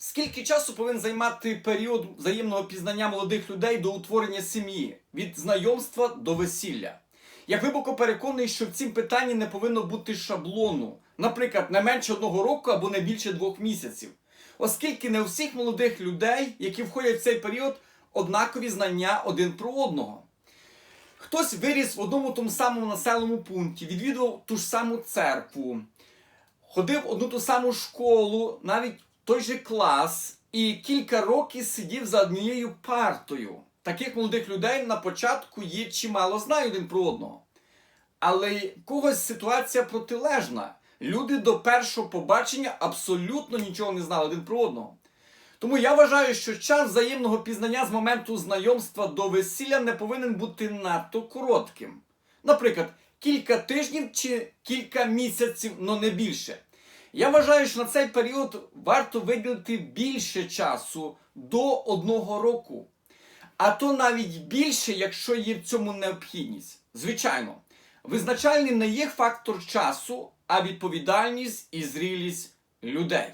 Скільки часу повинен займати період взаємного пізнання молодих людей до утворення сім'ї від знайомства до весілля? Я глибоко переконаний, що в цім питанні не повинно бути шаблону, наприклад, не менше одного року або не більше двох місяців, оскільки не у всіх молодих людей, які входять в цей період, однакові знання один про одного. Хтось виріс в одному тому самому населеному пункті, відвідував ту ж саму церкву, ходив в одну ту саму школу, навіть той же клас, і кілька років сидів за однією партою. Таких молодих людей на початку є чимало знають один про одного. Але когось ситуація протилежна. Люди до першого побачення абсолютно нічого не знали один про одного. Тому я вважаю, що час взаємного пізнання з моменту знайомства до весілля не повинен бути надто коротким. Наприклад, кілька тижнів чи кілька місяців, але не більше. Я вважаю, що на цей період варто виділити більше часу до одного року. А то навіть більше, якщо є в цьому необхідність. Звичайно, визначальним не є фактор часу, а відповідальність і зрілість людей.